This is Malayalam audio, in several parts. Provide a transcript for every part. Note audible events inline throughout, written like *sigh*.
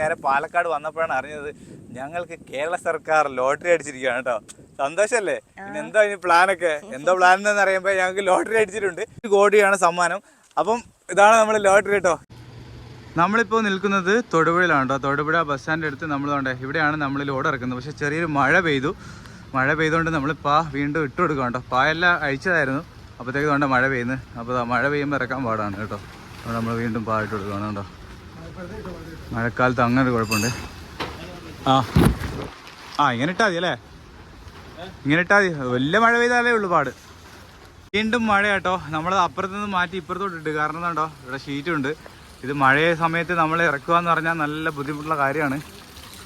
നേരെ പാലക്കാട് വന്നപ്പോഴാണ് അറിഞ്ഞത് ഞങ്ങൾക്ക് കേരള സർക്കാർ ലോട്ടറി അടിച്ചിരിക്കുകയാണ് കേട്ടോ. സന്തോഷല്ലേ? പിന്നെ എന്താ ഇനി പ്ലാനൊക്കെ എന്തോ പ്ലാൻ എന്ന് അറിയുമ്പോൾ ഞങ്ങൾക്ക് ലോട്ടറി അടിച്ചിട്ടുണ്ട്. ഒരു കോടിയാണ് സമ്മാനം. അപ്പം ഇതാണ് നമ്മൾ ലോട്ടറി കേട്ടോ. നമ്മളിപ്പോൾ നിൽക്കുന്നത് തൊടുപുഴയിലാണ് കേട്ടോ. തൊടുപുഴ ബസ് സ്റ്റാൻഡിന്റെ അടുത്ത് നമ്മൾ കണ്ടേ ഇവിടെയാണ് നമ്മൾ ലോഡ് ഇറക്കുന്നത്. പക്ഷേ ചെറിയൊരു മഴ പെയ്തു. മഴ പെയ്തുകൊണ്ട് നമ്മൾ പാ വീണ്ടും ഇട്ട് കൊടുക്കാം കേട്ടോ. പായെല്ലാം അഴിച്ചതായിരുന്നു. അപ്പോഴത്തേക്ക് വേണ്ട മഴ പെയ്യുന്നത് അപ്പോൾ മഴ പെയ്യുമ്പോൾ ഇറക്കാൻ പാടാണ് കേട്ടോ. അപ്പോൾ നമ്മൾ വീണ്ടും പാ ഇട്ട് കൊടുക്കുകയാണ് കേട്ടോ മഴക്കാലത്ത് അങ്ങനെ ഒരു കുഴപ്പമുണ്ട്. ആ. ആ ഇങ്ങനെ ഇട്ടാൽ മതി അല്ലേ ഇങ്ങനെ ഇട്ടാൽ മതി. വലിയ മഴ പെയ്താലേ ഉള്ളൂ പാട്. വീണ്ടും മഴ കേട്ടോ. നമ്മൾ അപ്പുറത്ത് നിന്ന് മാറ്റി ഇപ്പുറത്തോട്ട് ഇട്ട് കാരണം എന്താണ്ടോ ഇവിടെ ഷീറ്റ് ഉണ്ട്. ഇത് മഴയ സമയത്ത് നമ്മൾ ഇറക്കുക എന്ന് പറഞ്ഞാൽ നല്ല ബുദ്ധിമുട്ടുള്ള കാര്യമാണ്.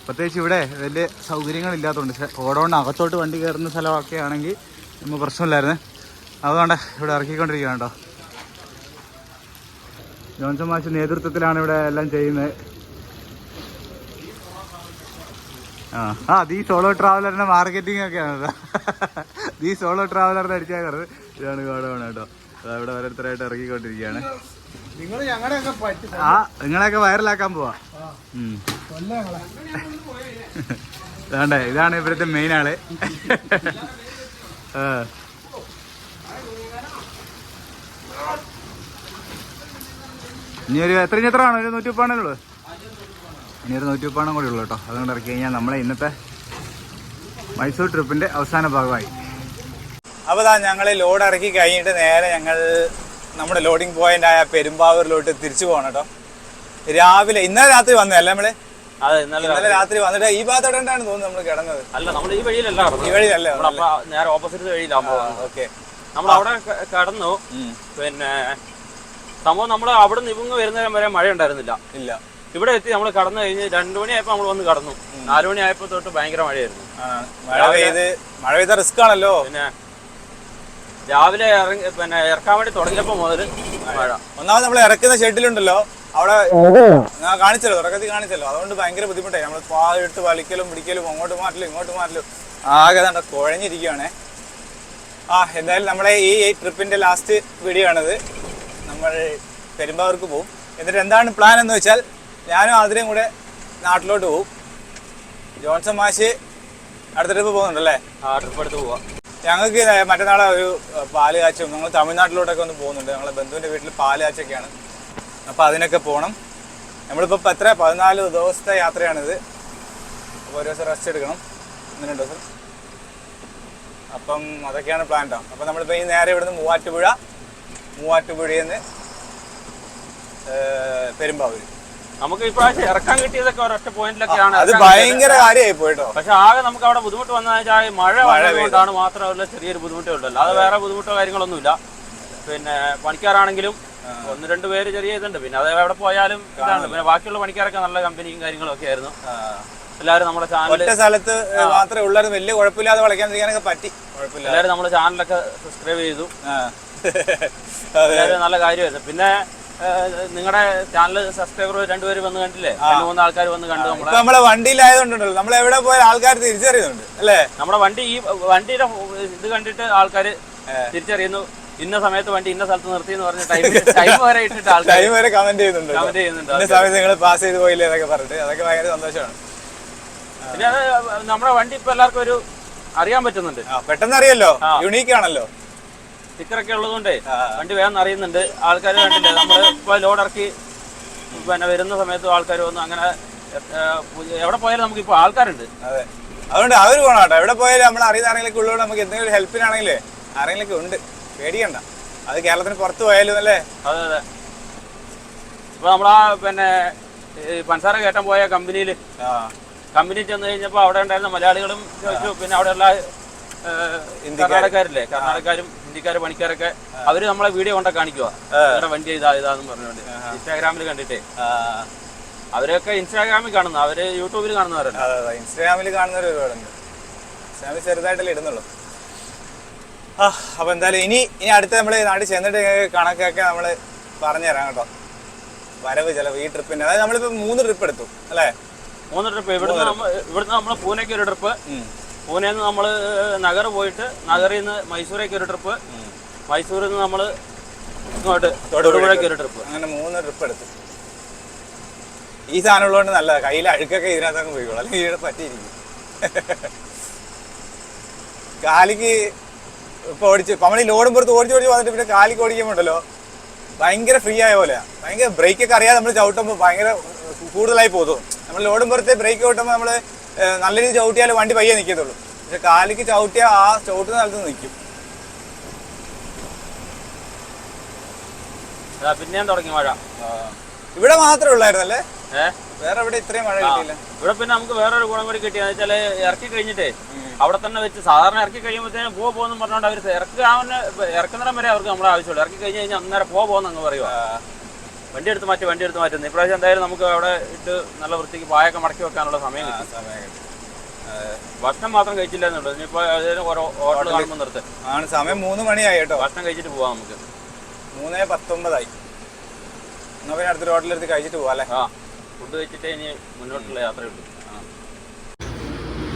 പ്രത്യേകിച്ച് ഇവിടെ വലിയ സൗകര്യങ്ങളില്ലാത്തതുകൊണ്ട് ഓടോണ്ട് അകത്തോട്ട് വണ്ടി കയറുന്ന സ്ഥലമൊക്കെ ആണെങ്കിൽ നമുക്ക് പ്രശ്നമില്ലായിരുന്നു. അതുകൊണ്ട് ഇവിടെ ഇറക്കിക്കൊണ്ടിരിക്കുകയാണ് കേട്ടോ. ജോൺസൺ മാഷ് നേതൃത്വത്തിലാണ് ഇവിടെ എല്ലാം ചെയ്യുന്നത്. ആ ആ ദീ സോളോ ട്രാവലറിന്റെ മാർക്കറ്റിംഗ് ഒക്കെയാണ് ആണ് ദീ സോളോ ട്രാവലറിന്റെ അടിച്ചാൽ ഇതാണ് ഗോഡമാണ് കേട്ടോ ഇവിടെ ഓരോരുത്തരായിട്ട് ഇറങ്ങിക്കൊണ്ടിരിക്കുകയാണ്. ആ നിങ്ങളെയൊക്കെ വൈറലാക്കാൻ പോവാ. ഇതാണ്ടേ ഇതാണ് ഇവിടുത്തെ മെയിൻ ആൾ. ആ. ഇനി ഒരു എത്ര ഇനി എത്ര ആണ് ഒരു നൂറ്റി മുപ്പാണല്ലോ ഇനി ഒരു നൂറ്റി മുപ്പാണം കൂടി ഉള്ളൂ കേട്ടോ. അതുകൊണ്ട് ഇറക്കി കഴിഞ്ഞാൽ നമ്മളെ ഇന്നത്തെ മൈസൂർ ട്രിപ്പിന്റെ അവസാന ഭാഗമായി. അപ്പോൾ താ ഞങ്ങൾ ലോഡ് ഇറക്കി കഴിഞ്ഞിട്ട് നേരെ ഞങ്ങൾ നമ്മുടെ ലോഡിംഗ് പോയിന്റ് ആയ പെരുമ്പാവൂരിലോട്ട് തിരിച്ചു പോകണം കേട്ടോ. രാവിലെ ഇന്നലെ രാത്രി വന്നതല്ലേ നമ്മൾ? അതെ ഇന്നലെ രാത്രി. വന്നിട്ട് ഈ ഭാഗത്തോട്ടാണ് തോന്നുന്നു നമ്മൾ കിടന്നത്. അല്ല നമ്മൾ ഈ വഴിയിലല്ല. ഈ വഴിയിലല്ലേ നേരെ ഓപ്പോസിറ്റ് വഴിയിലാകുമ്പോ ഓക്കെ. നമ്മൾ അവിടെ കടന്നു. പിന്നെ സംഭവം നമ്മൾ അവിടെ നിന്ന് ഇവങ്ങ് വരുന്നേരം വരെ മഴ ഉണ്ടായിരുന്നില്ല ഇല്ല. ഇവിടെ എത്തി നമ്മൾ കടന്നു കഴിഞ്ഞ് രണ്ടു മണിയായപ്പോ നമ്മൾ വന്ന് കടന്നു. നാലു മണിയായപ്പോ തൊട്ട് ഭയങ്കര മഴയായിരുന്നു. മഴ പെയ്ത് മഴ പെയ്ത റിസ്ക് ആണല്ലോ. പിന്നെ രാവിലെ ഇറങ്ങി പിന്നെ ഇറക്കാൻ വേണ്ടി തുടങ്ങിയപ്പോ മുതൽ മഴ. ഒന്നാമത് നമ്മൾ ഇറക്കുന്ന ഷെഡിലുണ്ടല്ലോ. അവിടെ ഞാൻ കാണിച്ചല്ലോ തുടക്കത്തിൽ കാണിച്ചല്ലോ. അതുകൊണ്ട് ഭയങ്കര ബുദ്ധിമുട്ടായി. നമ്മൾ എടുത്ത് വലിക്കലും പിടിക്കലും അങ്ങോട്ട് മാറ്റലും ഇങ്ങോട്ട് മാറ്റലും ആകെ കണ്ട കുഴഞ്ഞിരിക്കുകയാണേ ആ എന്തായാലും നമ്മളെ ഈ ട്രിപ്പിന്റെ ലാസ്റ്റ് വീഡിയോ ആണിത്. നമ്മൾ പെരുമ്പാവൂർക്ക് പോകും എന്നിട്ട് എന്താണ് പ്ലാൻ എന്ന് വെച്ചാൽ ഞാനും ആതിരയും കൂടെ നാട്ടിലോട്ട് പോകും ജോൺസൺ മാഷ് അടുത്ത ട്രിപ്പ് പോകുന്നുണ്ടല്ലേ? ആ ട്രിപ്പ് അടുത്ത് പോവാം. ഞങ്ങൾക്ക് മറ്റന്നാളെ ഒരു പാൽ കാച്ചും ഞങ്ങൾ തമിഴ്നാട്ടിലോട്ടൊക്കെ ഒന്ന് പോകുന്നുണ്ട്. ഞങ്ങളെ ബന്ധുവിന്റെ വീട്ടിൽ പാൽ കാച്ചൊക്കെയാണ്. അപ്പോൾ അതിനൊക്കെ പോകണം. നമ്മളിപ്പോൾ എത്ര? പതിനാല് ദിവസത്തെ യാത്രയാണിത്. അപ്പോൾ ഒരു ദിവസം റെസ്റ്റ് എടുക്കണം. ഒന്ന് രണ്ട് ദിവസം. അപ്പം അതൊക്കെയാണ് പ്ലാൻ കേട്ടോ അപ്പം നമ്മളിപ്പോൾ ഈ നേരെ ഇവിടുന്ന് മൂവാറ്റുപുഴ മൂവാറ്റുപുഴയിൽ നിന്ന് പെരുമ്പാവൂർ നമുക്ക് ഇപ്രാവശ്യം ഇറക്കാൻ കിട്ടിയതൊക്കെ ഒരൊറ്റ പോയിന്റിലൊക്കെയാണ് അത് ഭയങ്കര കാര്യമായി പോയിട്ടോ. പക്ഷെ ആകെ നമുക്ക് അവിടെ ബുദ്ധിമുട്ട് വന്നതെന്ന് മഴ വന്നതുകൊണ്ടാണ് മാത്രമല്ല ചെറിയൊരു ബുദ്ധിമുട്ടേ ഉള്ളൂ. അല്ലാതെ വേറെ ബുദ്ധിമുട്ടോ കാര്യങ്ങളൊന്നുമില്ല. പിന്നെ പണിക്കാരാണെങ്കിലും ഒന്ന് രണ്ട് പേര് ചെറിയ ഇതുണ്ട്. പിന്നെ അത് എവിടെ പോയാലും ഇതാണ് പിന്നെ ബാക്കിയുള്ള പണിക്കാരൊക്കെ നല്ല കമ്പനിയും കാര്യങ്ങളും ഒക്കെ ആയിരുന്നു എല്ലാവരും നമ്മുടെ ചാനൽ സ്ഥലത്ത് മാത്രമേ ഉള്ളായിരുന്നു. വലിയ കുഴപ്പമില്ലാതെ വളയ്ക്കാൻ പറ്റി. എല്ലാവരും നമ്മുടെ ചാനലൊക്കെ സബ്സ്ക്രൈബ് ചെയ്തു. അതെ നല്ല കാര്യമായിരുന്നു. പിന്നെ നിങ്ങളുടെ ചാനൽ സബ്സ്ക്രൈബർ രണ്ടുപേര് വന്ന് കണ്ടില്ലേ? രണ്ടു മൂന്ന് ആൾക്കാർ വന്ന് കണ്ടു നമ്മളെ. നമ്മളെ വണ്ടിയിലായതുകൊണ്ടല്ലോ നമ്മൾ എവിടെ പോയാൽ ആൾക്കാർ തിരിച്ചറിയുന്നുണ്ട് അല്ലേ? നമ്മുടെ വണ്ടി ഈ വണ്ടിയുടെ ഇത് കണ്ടിട്ട് ആൾക്കാർ തിരിച്ചറിയുന്നു. ഇന്ന സമയത്ത് വണ്ടി ഇന്ന സ്ഥലത്ത് നിർത്തി എന്ന് പറഞ്ഞ ടൈം ടൈം വരെ ഇട്ടിട്ട് ആൾക്കാർ ടൈം *laughs* വരെ കമന്റ് ചെയ്യുന്നുണ്ട്. കമന്റ് ചെയ്യുന്നുണ്ട് ഇന്ന സമയത്ത് നിങ്ങൾ പാസ് ചെയ്ത് പോയില്ലേ എന്നൊക്കെ പറഞ്ഞിട്ട് അതൊക്കെ ഭയങ്കര സന്തോഷമാണ്. പിന്നെ അത് നമ്മുടെ വണ്ടി ഇപ്പൊ എല്ലാവർക്കും ഒരു അറിയാൻ പറ്റുന്നുണ്ട്. പെട്ടെന്ന് അറിയല്ലോ യുണീക്ക് ആണല്ലോ. സ്റ്റിക്കറൊക്കെ ഉള്ളതുകൊണ്ടേ വണ്ടി വേഗം അറിയുന്നുണ്ട് ആൾക്കാർ കണ്ടില്ല നമ്മൾ ഇപ്പൊ ലോഡ് ഇറക്കി പിന്നെ വരുന്ന സമയത്ത് ആൾക്കാർ വന്നു അങ്ങനെ എവിടെ പോയാലും നമുക്ക് ഇപ്പൊ ആൾക്കാരുണ്ട്. അതെ. അതുകൊണ്ട് അവർ പോകണം കേട്ടോ. എവിടെ പോയാലും നമ്മൾ അറിയുന്ന ആരെങ്കിലും ഉള്ളതുകൊണ്ട് നമുക്ക് എന്തെങ്കിലും ഹെൽപ്പിനാണെങ്കിലേ ആരെങ്കിലും ഉണ്ട്. പേടിക്കണ്ട. അത് കേരളത്തിന് പുറത്ത് പോയാലും അല്ലേ? അതെ അതെ. ഇപ്പൊ നമ്മളാ പിന്നെ പൻസാര കയറ്റാൻ പോയ കമ്പനിയിൽ കമ്പനി ചെന്ന് കഴിഞ്ഞപ്പോൾ അവിടെ ഉണ്ടായിരുന്ന മലയാളികളും ചോദിച്ചു. പിന്നെ അവിടെയുള്ള കർണാടകക്കാരില്ലേ? കർണാടകക്കാരും ഹിന്ദിക്കാര് പണിക്കാരൊക്കെ അവർ നമ്മളെ വീഡിയോ കൊണ്ട കാണിക്കുക നിങ്ങളുടെ വണ്ടി ഇതാ ഇതാന്ന് പറഞ്ഞുകൊണ്ട്. ഇൻസ്റ്റാഗ്രാമിൽ കണ്ടിട്ടേ. അവരൊക്കെ ഇൻസ്റ്റാഗ്രാമിൽ കാണുന്നു അവർ യൂട്യൂബിൽ കാണുന്നവരല്ല? ഇൻസ്റ്റാഗ്രാമിൽ കാണുന്നവർ ഒരുപാടുണ്ട്. ഇൻസ്റ്റാഗ്രാമിൽ ചെറുതായിട്ടല്ലേ ഇടുന്നുള്ളൂ. ആ അപ്പൊ എന്തായാലും ഇനി ഇനി അടുത്ത നമ്മൾ നാട്ടിൽ ചെന്നിട്ട് കണക്കൊക്കെ നമ്മൾ പറഞ്ഞുതരാം കേട്ടോ. വരവ് ചെലവ് ഈ ട്രിപ്പിന്റെ. അതായത് നമ്മളിപ്പോ മൂന്ന് ട്രിപ്പ് എടുത്തു അല്ലേ? മൂന്ന് ട്രിപ്പ്. ഇവിടുന്ന് ഇവിടുന്ന് നമ്മൾ പൂനെക്ക് ഒരു ട്രിപ്പ്. പൂനെയിൽ നിന്ന് നമ്മൾ നഗർ പോയിട്ട് നഗറിൽ നിന്ന് മൈസൂരേക്ക് ഒരു ട്രിപ്പ്. മൈസൂരിൽ നിന്ന് നമ്മൾ ഇങ്ങോട്ട് ഒരു ട്രിപ്പ്. അങ്ങനെ മൂന്ന് ട്രിപ്പ് എടുത്തു. ഈ സാധനം ഉള്ളതുകൊണ്ട് നല്ലതാ. കയ്യിൽ അഴുക്കൊക്കെ ഇതിനകത്ത് അങ്ങ് പോയിക്കോളും. അല്ലെങ്കിൽ ഇവിടെ പറ്റിയിരിക്കും. കാലിക്ക് ഇപ്പൊ ഓടിച്ച് നമ്മൾ ഈ ലോഡും പുറത്ത് ഓടിച്ച് ഓടിച്ച് വന്നിട്ട് പിന്നെ കാലിക്ക് ഓടിക്കുമ്പോണ്ടല്ലോ ഭയങ്കര ഫ്രീ ആയ പോലെ ഭയങ്കര ബ്രേക്ക് ഒക്കെ അറിയാതെ നമ്മൾ ചവിട്ടുമ്പോൾ ഭയങ്കര കൂടുതലായി പോകും. നമ്മൾ ലോഡും പുറത്ത് ബ്രേക്ക് ചവിട്ടുമ്പോൾ നമ്മൾ നല്ല രീതിയിൽ ചവിട്ടിയാൽ വണ്ടി പയ്യെ നിൽക്കത്തുള്ളൂ പക്ഷെ കാലിക്ക് ചവിട്ടിയാൽ ആ ചവിട്ടുന്ന സ്ഥലത്ത് നിൽക്കും പിന്നെയും തുടങ്ങി മഴ. ഇവിടെ മാത്രമേ ഉള്ളായിരുന്നല്ലേ? വേറെ ഇവിടെ ഇത്രയും മഴ. കിട്ടിയില്ല? ഇവിടെ പിന്നെ നമുക്ക് വേറെ ഒരു ഗുണം കൂടി കിട്ടിയെന്ന് വെച്ചാൽ ഇറക്കി കഴിഞ്ഞിട്ടേ അവിടെ തന്നെ വെച്ച് സാധാരണ ഇറക്കി കഴിയുമ്പോഴത്തേനും പോ പോകുന്നു പറഞ്ഞോണ്ട് അവർ ഇറക്കാവുന്ന ഇറക്കുന്നിടം വരെ അവർക്ക് നമ്മളെ ആവശ്യമുള്ളൂ. ഇറക്കി കഴിഞ്ഞ് കഴിഞ്ഞാൽ അന്നേരം പോ പോകുന്ന അങ്ങ് പറയുക വണ്ടി എടുത്ത് മാറ്റി വണ്ടി എടുത്ത് മാറ്റുന്നു ഇപ്രാവശ്യം എന്തായാലും നമുക്ക് അവിടെ ഇട്ട് നല്ല വൃത്തിക്ക് പായൊക്കെ മടക്കി വെക്കാനുള്ള സമയം കിട്ടും. ഭക്ഷണം മാത്രം കഴിച്ചില്ല എന്നുള്ളൂ ഇനിയിപ്പോ ഏതെങ്കിലും ഓരോ ഹോട്ടൽ കാണുമ്പോൾ നിർത്ത്. ആണ് സമയം മൂന്ന് മണിയായി കേട്ടോ. ഭക്ഷണം കഴിച്ചിട്ട് പോവാം നമുക്ക്. മൂന്നേ പത്തൊമ്പതായി. എന്നാ പിന്നെ അടുത്തൊരു ഹോട്ടലെടുത്ത് കഴിച്ചിട്ട് പോവാം അല്ലേ? ആ ഫുഡ് കഴിച്ചിട്ടേ ഇനി മുന്നോട്ടുള്ള യാത്ര കിട്ടും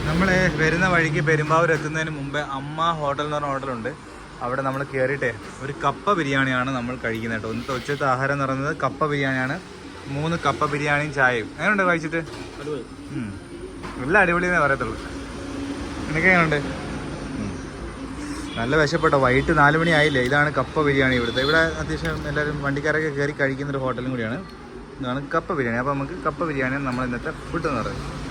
നമ്മൾ വരുന്ന വഴിക്ക് പെരുമ്പാവൂർ എത്തുന്നതിന് മുമ്പേ അമ്മ ഹോട്ടൽ എന്ന് പറഞ്ഞ ഹോട്ടലുണ്ട്. അവിടെ നമ്മൾ കയറിയിട്ടേ ഒരു കപ്പ ബിരിയാണിയാണ് നമ്മൾ കഴിക്കുന്നത് കേട്ടോ. ഇന്നത്തെ ഉച്ചത്തെ ആഹാരം എന്ന് പറയുന്നത് കപ്പ ബിരിയാണിയാണ്. മൂന്ന് കപ്പ ബിരിയാണിയും ചായയും. എങ്ങനെയുണ്ട് കഴിച്ചിട്ട്. എല്ലാം അടിപൊളി എന്നേ പറയത്തുള്ളൂ. നിനക്ക് എങ്ങനെയുണ്ട്. നല്ല വിശപ്പെട്ടോ വൈകിട്ട് നാല് മണി ആയില്ലേ? ഇതാണ് കപ്പ ബിരിയാണി ഇവിടുത്തെ. ഇവിടെ അത്യാവശ്യം എല്ലാവരും വണ്ടിക്കാരൊക്കെ കയറി കഴിക്കുന്ന ഒരു ഹോട്ടലും കൂടിയാണ്. ഇതാണ് കപ്പ ബിരിയാണി. അപ്പോൾ നമുക്ക് കപ്പ ബിരിയാണിയാണ് നമ്മൾ ഇന്നത്തെ ഫുഡ് എന്ന് പറയുന്നത്.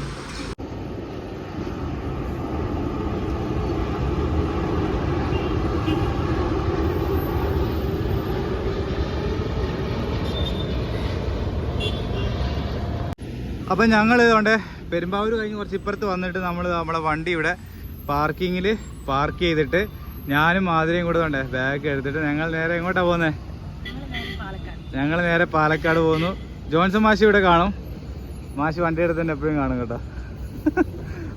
അപ്പം ഞങ്ങൾ ഇതുകൊണ്ട് പെരുമ്പാവൂർ കഴിഞ്ഞ് കുറച്ച് ഇപ്പുറത്ത് വന്നിട്ട് നമ്മൾ നമ്മുടെ വണ്ടി ഇവിടെ പാർക്കിങ്ങിൽ പാർക്ക് ചെയ്തിട്ട് ഞാനും മാതിരിയും കൂടെ ഉണ്ട് ബാഗ് എടുത്തിട്ട് ഞങ്ങൾ നേരെ എങ്ങോട്ടാ പോകുന്നത് ഞങ്ങൾ നേരെ പാലക്കാട് പോകുന്നു ജോൺസൺ മാഷി ഇവിടെ കാണും. മാഷി വണ്ടി എടുത്തിട്ട് എപ്പോഴും കാണും കേട്ടോ.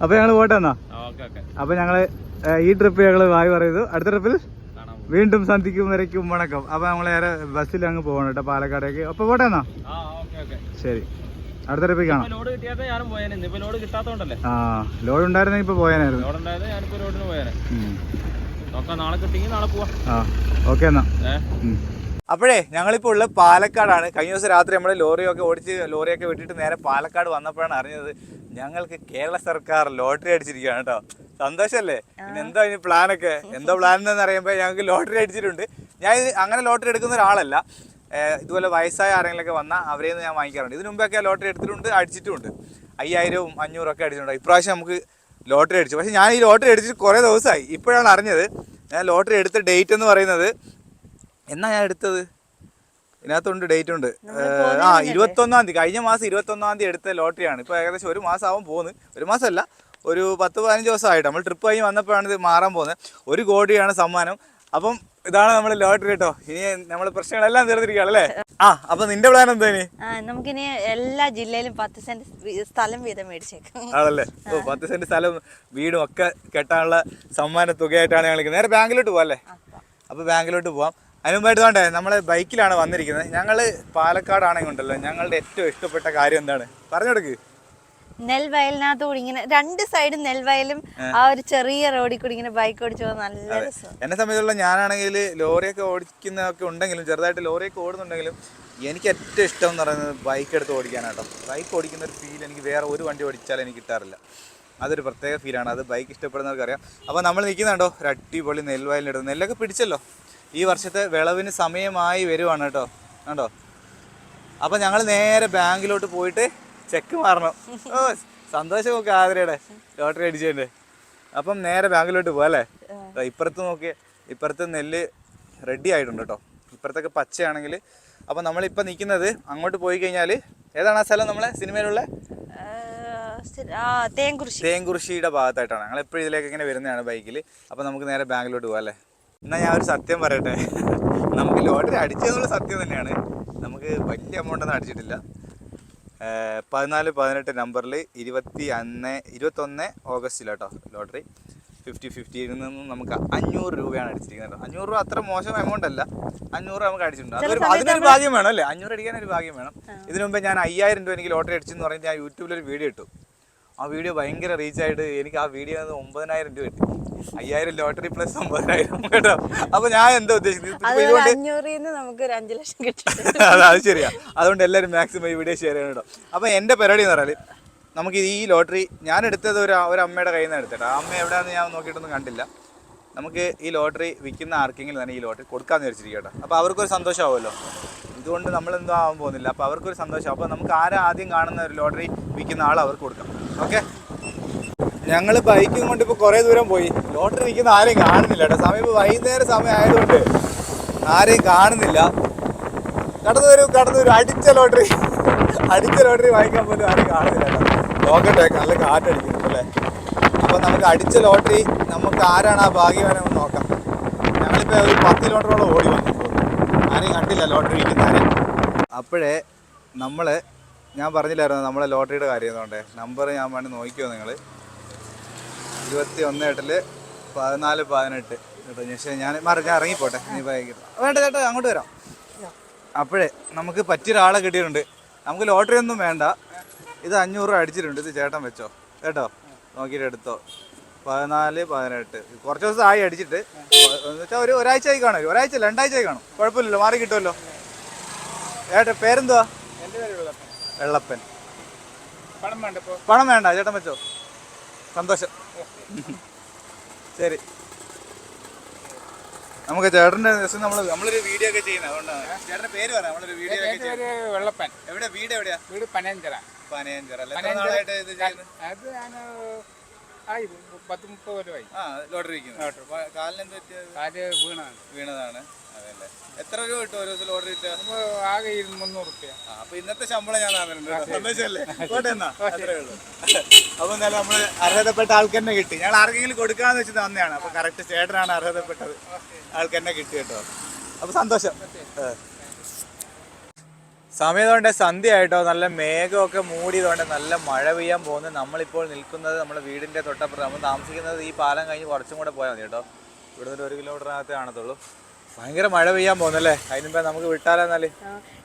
അപ്പോൾ ഞങ്ങൾ പോട്ടെ എന്നാ? അപ്പൊ ഞങ്ങൾ അപ്പോൾ ഞങ്ങൾ ഈ ട്രിപ്പ് ഞങ്ങൾ വായി പറയുന്നു. അടുത്ത ട്രിപ്പിൽ വീണ്ടും സന്ധിക്കും വരയ്ക്കും വണക്കം. അപ്പോൾ നമ്മൾ നേരെ ബസ്സിൽ അങ്ങ് പോകണം കേട്ടോ പാലക്കാടേക്ക്. അപ്പോൾ പോട്ടെ എന്നാ? ശരി. അടുത്ത ട്രിപ്പിൽ കാണാം. ലോഡ് കിട്ടിയാത്ത ഞാനും പോയേനെ. ഇന്നിപ്പോ ലോഡ് കിട്ടാത്തോണ്ടല്ലേ? ആ ലോഡ് ഉണ്ടായിരുന്നെങ്കിൽ ഇപ്പോൾ പോയാനായിരുന്നു. ലോഡ് ഉണ്ടായത് ഞാനിപ്പോ ലോഡിന് പോയേനെ. നോക്കാം നാളെ കിട്ടിയെങ്കിൽ നാളെ പോവാം. ആ ഓക്കെ എന്നാ. അപ്പോഴേ ഞങ്ങളിപ്പോൾ ഉള്ള പാലക്കാടാണ്. കഴിഞ്ഞ ദിവസം രാത്രി നമ്മൾ ലോറിയൊക്കെ ഓടിച്ച് ലോറിയൊക്കെ വിട്ടിട്ട് നേരെ പാലക്കാട് വന്നപ്പോഴാണ് അറിഞ്ഞത് ഞങ്ങൾക്ക് കേരള സർക്കാർ ലോട്ടറി അടിച്ചിരിക്കുകയാണ് കേട്ടോ. സന്തോഷമല്ലേ പിന്നെ എന്താ ഇനി പ്ലാനൊക്കെ എന്തോ പ്ലാൻ എന്ന് അറിയുമ്പോൾ ഞങ്ങൾക്ക് ലോട്ടറി അടിച്ചിട്ടുണ്ട്. ഞാൻ ഇത് അങ്ങനെ ലോട്ടറി എടുക്കുന്ന ഒരാളല്ല. ഇതുപോലെ വയസ്സായ ആരെങ്കിലുമൊക്കെ വന്നാൽ അവരെ നിന്ന് ഞാൻ വാങ്ങിക്കാറുണ്ട്. ഇതിനു മുമ്പൊക്കെ ലോട്ടറി എടുത്തിട്ടുണ്ട് അടിച്ചിട്ടുമുണ്ട്. അയ്യായിരവും അഞ്ഞൂറും ഒക്കെ അടിച്ചിട്ടുണ്ട്. ഇപ്രാവശ്യം നമുക്ക് ലോട്ടറി അടിച്ചു. പക്ഷേ ഞാൻ ഈ ലോട്ടറി അടിച്ചിട്ട് കുറേ ദിവസമായി. ഇപ്പോഴാണ് അറിഞ്ഞത് ഞാൻ ലോട്ടറി എടുത്ത ഡേറ്റ് എന്ന് പറയുന്നത് എന്നാ ഞാൻ എടുത്തത്? ഇതിനകത്തുണ്ട് ഡേറ്റ് ഉണ്ട് ആ ഇരുപത്തൊന്നാം തീയതി കഴിഞ്ഞ മാസം ഇരുപത്തൊന്നാം തീയതി എടുത്ത ലോട്ടറിയാണ്. ഇപ്പോൾ ഏകദേശം ഒരു മാസം ആവും പോകുന്നു ഒരു മാസമല്ല ഒരു പത്ത് പതിനഞ്ച് ദിവസമായിട്ട്. നമ്മൾ ട്രിപ്പ് കഴിഞ്ഞ് വന്നപ്പോഴാണ് ഇത് മാറാൻ പോകുന്നത്. ഒരു കോടിയാണ് സമ്മാനം. അപ്പം ഇതാണ് നമ്മൾ ലോട്ടറി കേട്ടോ. ഇനി നമ്മൾ പ്രശ്നങ്ങളെല്ലാം തീർത്തിരിക്കുകയാണ് അല്ലേ? ആ അപ്പൊ നിന്റെ പ്ലാൻ എന്താ ഇനി? നമുക്കിനി എല്ലാ ജില്ലയിലും പത്ത് സെന്റ് സ്ഥലം വീതം മേടിച്ചേക്കാം. ആണല്ലേ? ഓ പത്ത് സെന്റ് സ്ഥലം വീടും ഒക്കെ കെട്ടാനുള്ള സമ്മാന തുകയായിട്ടാണ് ഞങ്ങൾ നേരെ ബാങ്കിലോട്ട് പോകാം അല്ലേ? അപ്പോൾ ബാങ്കിലോട്ട് പോവാം. അതിനുമ്പായിട്ട് വേണ്ടേ നമ്മൾ ബൈക്കിലാണ് വന്നിരിക്കുന്നത്. ഞങ്ങൾ പാലക്കാടാണെങ്കിൽ ഉണ്ടല്ലോ ഞങ്ങളുടെ ഏറ്റവും ഇഷ്ടപ്പെട്ട കാര്യം എന്താണ്? പറഞ്ഞു കൊടുക്ക്. നെൽവയലിനകത്ത് കൂടി ഇങ്ങനെ രണ്ട് സൈഡും നെൽവയലും ആ. ഒരു ചെറിയ റോഡിൽ കൂടി ഇങ്ങനെ ബൈക്ക് ഓടിച്ചു പോകാൻ നല്ല രസം. എന്നെ സംബന്ധിച്ചുള്ള ഞാനാണെങ്കിൽ ലോറിയൊക്കെ ഓടിക്കുന്നതൊക്കെ ഉണ്ടെങ്കിലും ചെറുതായിട്ട് ലോറിയൊക്കെ ഓടുന്നുണ്ടെങ്കിലും എനിക്ക് ഏറ്റവും ഇഷ്ടം എന്ന് പറയുന്നത് ബൈക്ക് എടുത്ത് ഓടിക്കാനാട്ടോ. ബൈക്ക് ഓടിക്കുന്ന ഒരു ഫീൽ എനിക്ക് വേറെ ഒരു വണ്ടി ഓടിച്ചാൽ എനിക്ക് കിട്ടാറില്ല. അതൊരു പ്രത്യേക ഫീലാണ് അത് ബൈക്ക് ഇഷ്ടപ്പെടുന്നവർക്ക് അറിയാം. അപ്പോൾ നമ്മൾ നിൽക്കുന്നുണ്ടോ? ഒരു അടിപൊളി നെൽവയലിനെടുത്ത് നെല്ലൊക്കെ പിടിച്ചല്ലോ? ഈ വർഷത്തെ വിളവിന് സമയമായി വരുവാണ് കേട്ടോ. കണ്ടോ? അപ്പോൾ ഞങ്ങൾ നേരെ ബാങ്കിലോട്ട് പോയിട്ട് ചെക്ക് മാറണം. ഓ സന്തോഷമൊക്കെ ആതിരയുടെ. ലോട്ടറി അടിച്ചുണ്ട് അപ്പം നേരെ ബാങ്കിലോട്ട് പോകല്ലേ അല്ലേ? ഇപ്പുറത്ത് നോക്കിയ ഇപ്പുറത്ത് നെല്ല് റെഡി ആയിട്ടുണ്ട് കേട്ടോ ഇപ്പുറത്തൊക്കെ പച്ചയാണെങ്കിൽ. അപ്പം നമ്മളിപ്പോൾ നിൽക്കുന്നത് അങ്ങോട്ട് പോയി കഴിഞ്ഞാൽ ഏതാണ് ആ സ്ഥലം നമ്മളെ സിനിമയിലുള്ള? തേങ്കുറിശി തേങ്കുറിശിയുടെ ഭാഗത്തായിട്ടാണ്. ഞങ്ങൾ എപ്പോഴും ഇതിലേക്ക് ഇങ്ങനെ വരുന്നതാണ് ബൈക്കിൽ അപ്പം നമുക്ക് നേരെ ബാങ്കിലോട്ട് പോകാം അല്ലേ? എന്നാൽ ഞാൻ ഒരു സത്യം പറയട്ടെ. നമുക്ക് ലോട്ടറി അടിച്ചതെന്നുള്ള സത്യം തന്നെയാണ്. നമുക്ക് വലിയ എമൗണ്ട് ഒന്നും അടിച്ചിട്ടില്ല. പതിനാല് പതിനെട്ട് നമ്പറിൽ ഇരുപത്തി അന്ന് ഇരുപത്തൊന്ന് ഓഗസ്റ്റിലാട്ടോ ലോട്ടറി. ഫിഫ്റ്റി ഫിഫ്റ്റിയിൽ നിന്നും നമുക്ക് അഞ്ഞൂറ് രൂപയാണ് അടിച്ചിരിക്കുന്നത് കേട്ടോ. അഞ്ഞൂറ് രൂപ അത്ര മോശം എമൗണ്ട് അല്ല. അഞ്ഞൂറ് നമുക്ക് അടിച്ചിട്ടുണ്ട്. അതൊരു അതിനൊരു ഭാഗ്യം വേണം അല്ലേ? അഞ്ഞൂറ് അടിക്കാൻ ഒരു ഭാഗ്യം വേണം. ഇതിനു മുമ്പ് ഞാൻ അയ്യായിരം രൂപ എനിക്ക് ലോട്ടറി അടിച്ചെന്ന് പറഞ്ഞ് ഞാൻ യൂട്യൂബിൽ ഒരു വീഡിയോ ഇട്ടു. ആ വീഡിയോ ഭയങ്കര റീച്ചായിട്ട് എനിക്ക് ആ വീഡിയോ ഒമ്പതിനായിരം രൂപ കിട്ടി. അയ്യായിരം ലോട്ടറി പ്ലസ് ഒമ്പതിനായിരം കേട്ടോ അപ്പൊ ഞാൻ എന്താ ഉദ്ദേശിക്കുന്നത്? നമുക്ക് ഒരു അഞ്ചു ലക്ഷം കിട്ടും. *laughs* അത് ശരിയാ. അതുകൊണ്ട് എല്ലാവരും മാക്സിമം ഈ വീഡിയോ ഷെയർ ചെയ്യണം കേട്ടോ. അപ്പോൾ എന്റെ പരിപാടി എന്ന് പറഞ്ഞാൽ നമുക്ക് ഈ ലോട്ടറി ഞാൻ എടുത്തത് ഒരു ഒരു അമ്മയുടെ കയ്യിൽ നിന്ന് എടുത്തിട്ട് ആ അമ്മ എവിടെയാണെന്ന് ഞാൻ നോക്കിയിട്ടൊന്നും കണ്ടില്ല. നമുക്ക് ഈ ലോട്ടറി വിൽക്കുന്ന ആർക്കെങ്കിലും തന്നെ ഈ ലോട്ടറി കൊടുക്കാമെന്ന് വിചാരിച്ചിരിക്കട്ടെ അപ്പൊ അപ്പോൾ അവർക്കൊരു സന്തോഷമാവുമല്ലോ. ഇതുകൊണ്ട് നമ്മൾ എന്തോ ആവാൻ പോകുന്നില്ല. അപ്പോൾ അവർക്കൊരു സന്തോഷം. അപ്പോൾ നമുക്ക് ആരാദ്യം കാണുന്ന ഒരു ലോട്ടറി വിൽക്കുന്ന ആൾ അവർക്ക് കൊടുക്കാം. ഓക്കെ ഞങ്ങൾ ബൈക്കും കൊണ്ട് ഇപ്പോൾ കുറേ ദൂരം പോയി. ലോട്ടറി നിൽക്കുന്ന ആരെയും കാണുന്നില്ല കേട്ടോ. സമയം ഇപ്പോൾ വൈകുന്നേരം സമയം ആയതുകൊണ്ട് ആരെയും കാണുന്നില്ല. കടന്നു വരും കടന്നു അടിച്ച ലോട്ടറി അടിച്ച ലോട്ടറി വാങ്ങിക്കാൻ പോലും ആരും കാണുന്നില്ല കേട്ടോ. നോക്കട്ടെ നല്ല കാറ്റടിക്കുന്നുണ്ട് അല്ലേ? അപ്പോൾ നമുക്ക് അടിച്ച ലോട്ടറി നമുക്ക് ആരാണ് ആ ഭാഗ്യവാനം എന്ന് നോക്കാം. ഞങ്ങളിപ്പോൾ ഒരു പത്ത് ലോട്ടറോളം ഓടി വന്നു. ആരെയും കണ്ടില്ല ലോട്ടറി വിൽക്കുന്ന ആരെയും. അപ്പോഴേ നമ്മൾ ഞാൻ പറഞ്ഞില്ലായിരുന്നു നമ്മളെ ലോട്ടറിയുടെ കാര്യം എന്നുകൊണ്ട് നമ്പർ ഞാൻ വേണ്ടി നോക്കിയോ നിങ്ങൾ ഇരുപത്തി ഒന്ന് എട്ടിൽ പതിനാല് പതിനെട്ട് കേട്ടോ. പക്ഷേ ഞാൻ മാറി ഞാൻ ഇറങ്ങിപ്പോട്ടെ. നീ ഭയങ്കര വേണ്ട ചേട്ടാ അങ്ങോട്ട് വരാം. അപ്പോഴേ നമുക്ക് പറ്റിയ ഒരാളെ കിട്ടിയിട്ടുണ്ട്. നമുക്ക് ലോട്ടറി ഒന്നും വേണ്ട. ഇത് അഞ്ഞൂറ് രൂപ അടിച്ചിട്ടുണ്ട്. ഇത് ചേട്ടൻ വെച്ചോ. കേട്ടോ? നോക്കിയിട്ട് എടുത്തോ. പതിനാല് പതിനെട്ട്. കുറച്ച് ദിവസം ആയി അടിച്ചിട്ട്. എന്ന് വെച്ചാൽ ഒരു ഒരാഴ്ച ആയി കാണും ഒരാഴ്ച അല്ല, രണ്ടാഴ്ച ആയി കാണും. കുഴപ്പമില്ലല്ലോ മാറി കിട്ടുമല്ലോ. ഏട്ടാ പേരെന്തുവാ? വെള്ളപ്പൻ. പണം വേണ്ട ചേട്ടൻ വെച്ചോ. സന്തോഷം. ശരി. നമുക്ക് ചേട്ടന്റെ ദിവസം നമ്മൾ നമ്മളൊരു വീഡിയോ ഒക്കെ ചെയ്യുന്നത്. അതുകൊണ്ടാണ് ചേട്ടന്റെ പേര് പറയാം നമ്മളൊരു വീഡിയോ ഒക്കെ ചെയ്യുന്നത് വെള്ളപ്പൻ. എവിടെ? വീട് എവിടെയാ? വീട് പനയഞ്ചറ. പനയഞ്ചര അല്ലേ? നാളായിട്ട് ഇത് ചെയ്യുന്നത്? അത് ഞാൻ ആയി. പത്ത് മുപ്പത് കൊല്ലമായി. ആ ലോട്ടറി. പറ്റിയത്? കാൽ വീണാണ് വീണതാണ്. അതല്ലേ. എത്ര രൂപ കിട്ടും ഒരു ദിവസം ലോട്ടറി കിട്ടുക? ആകെ മുന്നൂറ് റുപ്യ. അപ്പൊ ഇന്നത്തെ ശമ്പളം ഞാൻ കേട്ടോ. എന്നാ. അത്രേ ഉള്ളൂ. അപ്പൊ എന്നാലും നമ്മൾ അർഹതപ്പെട്ട ആൾക്കെന്നെ കിട്ടി. ഞങ്ങൾ ആർക്കെങ്കിലും കൊടുക്കാന്ന് വെച്ച് തന്നെയാണ് അപ്പൊ കറക്റ്റ് ചേട്ടനാണ് അർഹതപ്പെട്ടത്. ആൾക്കെന്നെ കിട്ടി കേട്ടോ. അപ്പൊ സന്തോഷം. ഏ. സമയം കൊണ്ട് സന്ധ്യ ആയിട്ടോ നല്ല മേഘമൊക്കെ മൂടിയതുകൊണ്ട് നല്ല മഴ പെയ്യാൻ പോകുന്നത് നമ്മളിപ്പോൾ നിൽക്കുന്നത് നമ്മുടെ വീടിന്റെ തൊട്ടപ്പുറം നമ്മൾ താമസിക്കുന്നത് ഈ പാലം കഴിഞ്ഞ് കുറച്ചും കൂടെ പോയാൽ മതി കേട്ടോ. ഇവിടെ നിന്ന് ഒരു കിലോമീറ്ററിനകത്ത് കാണത്തുള്ളൂ. ഭയങ്കര മഴ പെയ്യാൻ പോകുന്നല്ലേ? അതിനുമ്പേ നമുക്ക് വിട്ടാലെന്നാൽ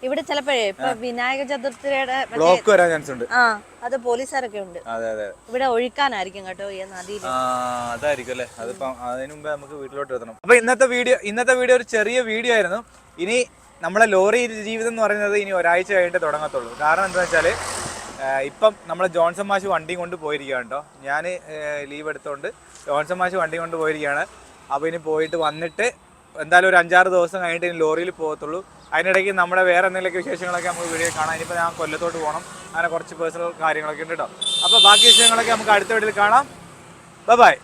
ഇവിടെ ചിലപ്പോഴേ ഇപ്പൊ വിനായക ചതുർത്ഥിയുടെ ബ്ലോക്ക് വരാൻ ചാൻസ് ഉണ്ട്. ആ അത് പോലീസുകാരൊക്കെ ഉണ്ട്. അതെ അതെ. ഇവിടെ ഒഴുക്കാനായിരിക്കും കേട്ടോ ഈ നദിയിൽ. അതായിരിക്കും അല്ലേ? അതിപ്പം അതിനു മുമ്പേ നമുക്ക് വീട്ടിലോട്ട് എത്തണം. അപ്പൊ ഇന്നത്തെ വീഡിയോ ഇന്നത്തെ വീഡിയോ ഒരു ചെറിയ വീഡിയോ ആയിരുന്നു. ഇനി നമ്മളെ ലോറി ജീവിതം എന്ന് പറയുന്നത് ഇനി ഒരാഴ്ച കഴിഞ്ഞിട്ട് തുടങ്ങത്തുള്ളൂ. കാരണം എന്താ വെച്ചാൽ ഇപ്പം നമ്മളെ ജോൺസൺ മാഷ് വണ്ടി കൊണ്ട് പോയിരിക്കുകയാണ് കേട്ടോ. ഞാൻ ലീവ് എടുത്തുകൊണ്ട് ജോൺസൺ മാഷ് വണ്ടി കൊണ്ട് പോയിരിക്കുകയാണ്. അപ്പോൾ ഇനി പോയിട്ട് വന്നിട്ട് എന്തായാലും ഒരു അഞ്ചാറ് ദിവസം കഴിഞ്ഞിട്ട് ഇനി ലോറിയിൽ പോകത്തുള്ളൂ. അതിനിടയ്ക്ക് നമ്മുടെ വേറെ എന്തെങ്കിലുമൊക്കെ വിശേഷങ്ങളൊക്കെ നമുക്ക് വീഡിയോ കാണാം. ഇനിയിപ്പോൾ ഞാൻ കൊല്ലത്തോട്ട് പോകണം. അങ്ങനെ കുറച്ച് പേഴ്സണൽ കാര്യങ്ങളൊക്കെ ഉണ്ട് കേട്ടോ. അപ്പോൾ ബാക്കി വിഷയങ്ങളൊക്കെ നമുക്ക് അടുത്ത വീഡിയോയിൽ കാണാം. ബൈ